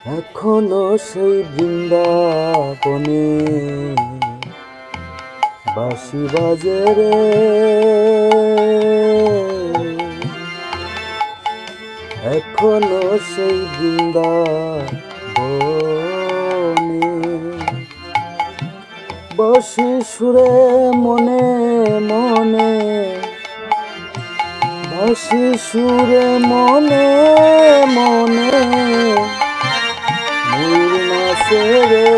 এখনও সেই বৃন্দাবনে বাঁশি বাজে রে। এখনও সেই বৃন্দাবনে বসে সুরে মনে মনে বসে সুরে মনে মনে নাচে রে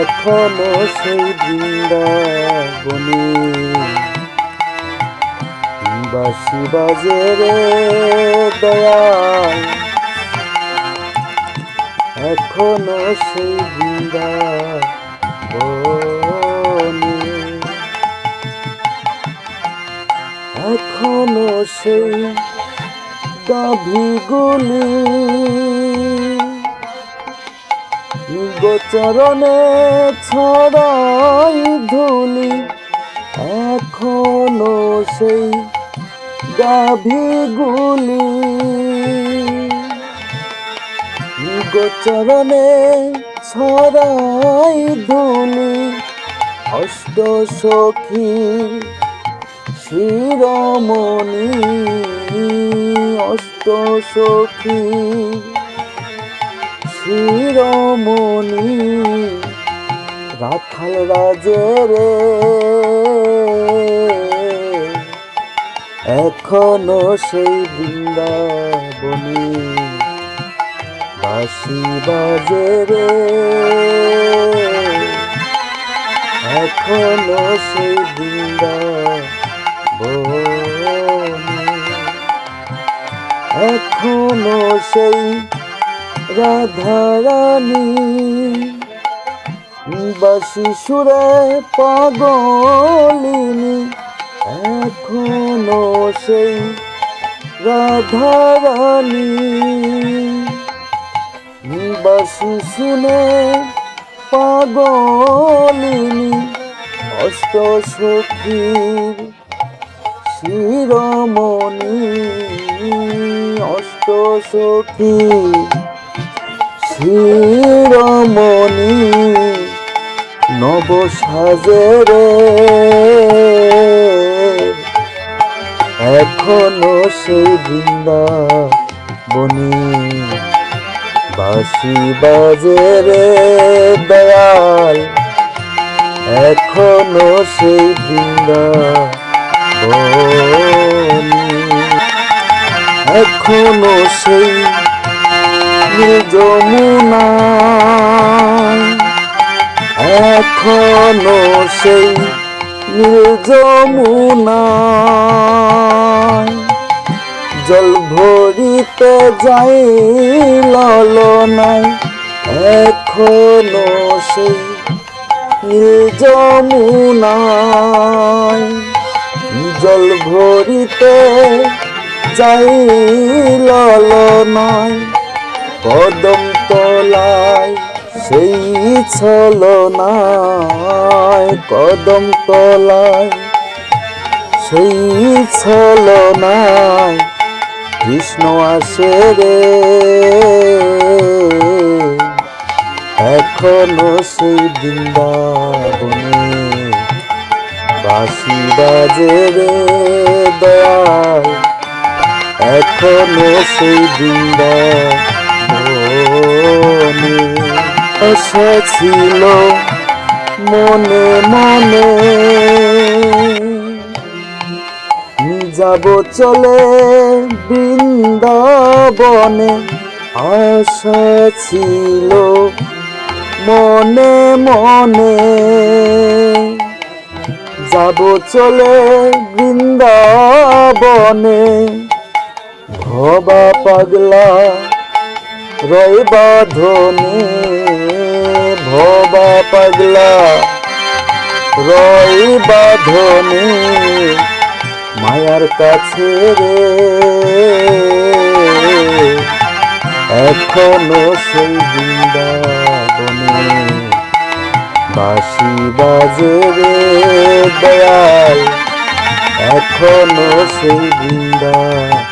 এখনও সেই বৃন্দাবনে বাসি বাজে রে দয়াল। এখনও সেই বৃন্দাবনে এখনও সেই গাভীগুলি গোচরণে ছড়াই ধুলি এখনও সেই গাভীগুলি গোচরণে ছড়াই ধুলি অষ্ট সখী শিরমণি অষ্ট সখী শিরমণি রাখাল রাজের এখনও সেই বৃন্দাবনী বাসি বাজে রে। এখনও সেই বৃন্দাবনী এখনও সেই রাধারানী বাসি সুরে পাগলিনী, এখনও সেই রাধারানী বাসি শুনে পাগলিনী, অষ্ট সখীর শিরমণি। অষ্ট সখী, শিরমণি নব সাজেরে এখনও সেই বৃন্দাবনী। বাঁশি বাজে রে দয়াল, এখনও সেই বৃন্দাবনী। এখনও সেই যমুনা। এখনও সেই যমুনা। জল ভরিতে যাই ললনায় এখনও সেই যমুনায় জল ভরিতে যাই ললনায় কদম তলায় সেই ছলনায়, কদম তলায় সেই ছলনায় কৃষ্ণ আসে রে। এখনও সেই বৃন্দাবনে বাঁশি বাজে রে। এখনও সেই বৃন্দাবনে এসেছিল মনে মনে। যাব চলে বৃন্দাবনে, আশা ছিল মনে মনে। যাব চলে বৃন্দাবনে ভবা পাগলা, রইবা বাঁধনে ভবা পাগলা, রইবা বাঁধনে মায়ার কাছে রে। এখনও সেই বৃন্দাবনে বাঁশি বাজে রে দয়াল, এখনও সেই বৃন্দাবনে।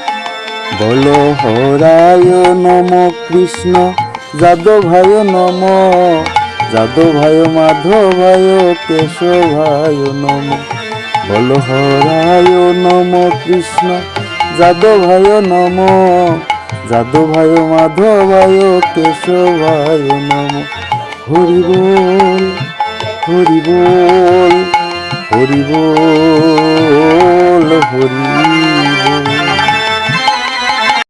বল হরায় নম কৃষ্ণ যাদবায় নম যাদবায় মাধবায় কেশবায় নম। বল হরায় নম কৃষ্ণ যাদবায় নম যাদবায় মাধবায় কেশবায় নম। হরি বল হরি বল হরি বল হরি বল।